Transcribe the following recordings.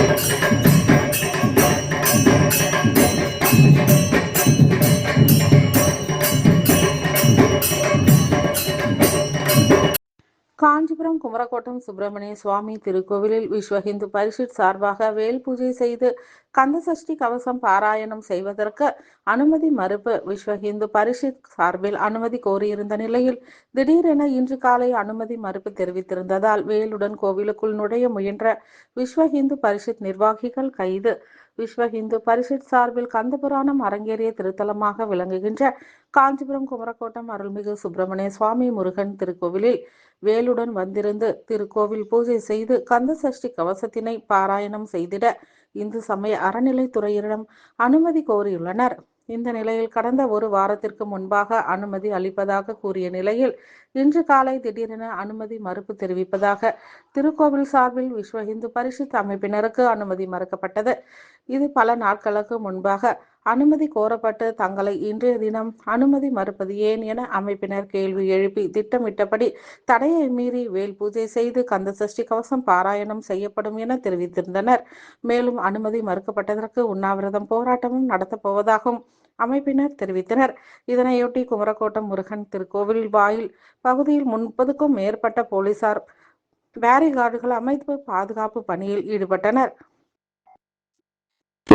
Thank you. Kanchipuram Kumarakottam Subramaniya சுவாமி திருக்கோவிலில் விஸ்வ இந்து பரிஷத் சார்பாக வேல் பூஜை செய்து கந்தசஷ்டி கவசம் பாராயணம் செய்வதற்கு அனுமதி மறுப்பு விஸ்வ இந்து பரிஷத் சார்பில் அனுமதி கோரியிருந்த நிலையில் திடீரென இன்று காலை அனுமதி மறுப்பு தெரிவித்திருந்ததால் வேலுடன் கோவிலுக்குள் நுழைய முயன்ற விஸ்வ இந்து பரிஷத் நிர்வாகிகள் கைது. விஸ்வ இந்து பரிஷத் சார்பில் கந்தபுராணம் அரங்கேறிய திருத்தலமாக விளங்குகின்ற காஞ்சிபுரம் குமரக்கோட்டம் அருள்மிகு சுப்பிரமணிய சுவாமி முருகன் திருக்கோவிலில் வேலுடன் வந்திருந்து திருக்கோவில் பூஜை செய்து கந்த சஷ்டி கவசத்தினை பாராயணம் செய்திட இந்து சமய அறநிலைத்துறையிடம் அனுமதி கோரியுள்ளனர். இந்த நிலையில் கடந்த ஒரு வாரத்திற்கு முன்பாக அனுமதி அளிப்பதாக கூறிய நிலையில் இன்று காலை திடீரென அனுமதி மறுப்பு தெரிவிப்பதாக திருக்கோவில் சார்பில் விஸ்வ இந்து பரிஷத் அமைப்பினருக்கு அனுமதி மறுக்கப்பட்டது. இது பல நாட்களுக்கு முன்பாக அனுமதி கோரப்பட்டு தங்களை இன்றைய தினம் அனுமதி மறுப்பது ஏன் என அமைப்பினர் கேள்வி எழுப்பி திட்டமிட்டபடி தடையை மீறி வேல் பூஜை செய்து கந்த சஷ்டி கவசம் பாராயணம் செய்யப்படும் என தெரிவித்திருந்தனர். மேலும் அனுமதி மறுக்கப்பட்டதற்கு உண்ணாவிரதம் போராட்டமும் நடத்தப்போவதாகவும் அமைப்பினர் தெரிவித்தனர். இதனையொட்டி குமரக்கோட்டம் முருகன் திருக்கோவில் வாயில் பகுதியில் முப்பதுக்கும் மேற்பட்ட போலீசார் பேரிகார்டுகள் அமைப்பு பாதுகாப்பு பணியில் ஈடுபட்டனர்.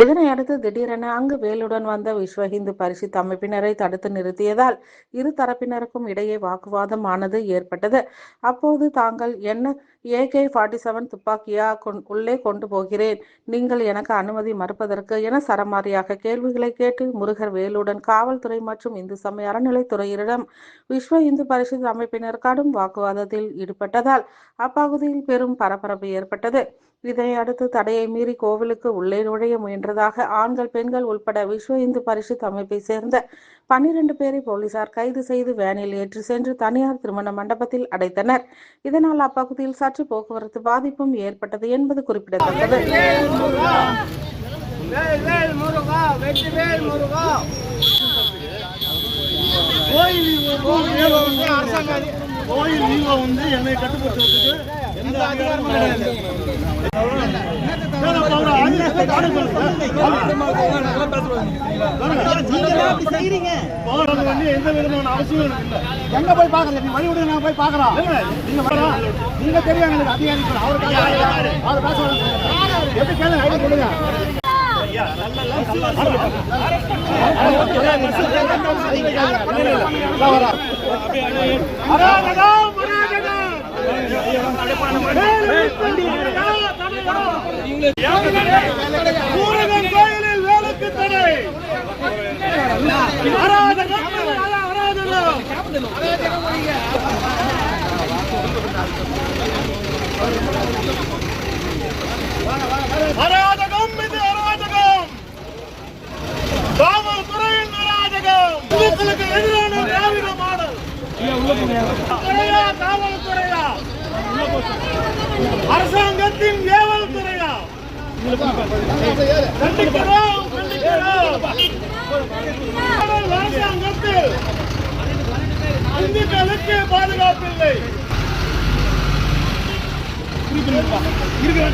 இதனை அடுத்து திடீரென அங்கு வேலுடன் வந்த விஸ்வ இந்து பரிசுத் அமைப்பினரை தடுத்து நிறுத்தியதால் இரு தரப்பினருக்கும் இடையே வாக்குவாதம் ஆனது ஏற்பட்டது. அப்போது தாங்கள் என்ன ஏகே ஃபார்ட்டி செவன் துப்பாக்கியா கொண்- உள்ளே கொண்டு போகிறேன். நீங்கள் எனக்கு அனுமதி மறுப்பதற்கு என சரமாரியாக கேள்விகளை கேட்டு முருகர் வேலுடன் காவல்துறை மற்றும் இந்து சமய அறநிலைத்துறையிடம் விஸ்வ இந்து பரிசுத் அமைப்பினர் கடும் வாக்குவாதத்தில் ஈடுபட்டதால் அப்பகுதியில் பெரும் பரபரப்பு ஏற்பட்டது. இதையடுத்து தடையை மீறி கோவிலுக்கு உள்ளே நுழைய முயன்றதாக ஆண்கள் பெண்கள் உள்பட விஸ்வ இந்து பரிஷத் அமைப்பை சேர்ந்த பன்னிரண்டு பேரை போலீசார் கைது செய்து வேனில் ஏற்றி சென்று தனியார் திருமண மண்டபத்தில் அடைத்தனர். இதனால் அப்பகுதியில் சற்று போக்குவரத்து பாதிப்பும் ஏற்பட்டது என்பது குறிப்பிடத்தக்கது. கோயில் வந்து வந்து என்னை கட்டுப்படுத்துறதுக்கு வந்து எந்த விதமான அவசியம் இல்லை எங்க போய் பாக்குறது? நீ வழி விடுங்க நான் போய் பாக்குறோம். நீங்க வரா நீங்க தெரியும் எங்களுக்கு அதிகாரிகள் அவர் அவர் பேச எப்படி கேளுங்க ஐடி கொடுங்க அராஜகம். வேலு தடையா, தடையா. முருகன் கோயிலில் வேலுக்கு தடை அராஜகம். இது அராஜகம் காவல்துறையின் அராஜகம் எதிரான திராவிட மாடல். அரசாங்கத்தின் ஏவல் துறையா கண்டிக்கிறோம். கண்டிக்கிறோம் அரசாங்கத்தில் இந்துக்களுக்கு பாதுகாப்பில்லை. இருக்கிற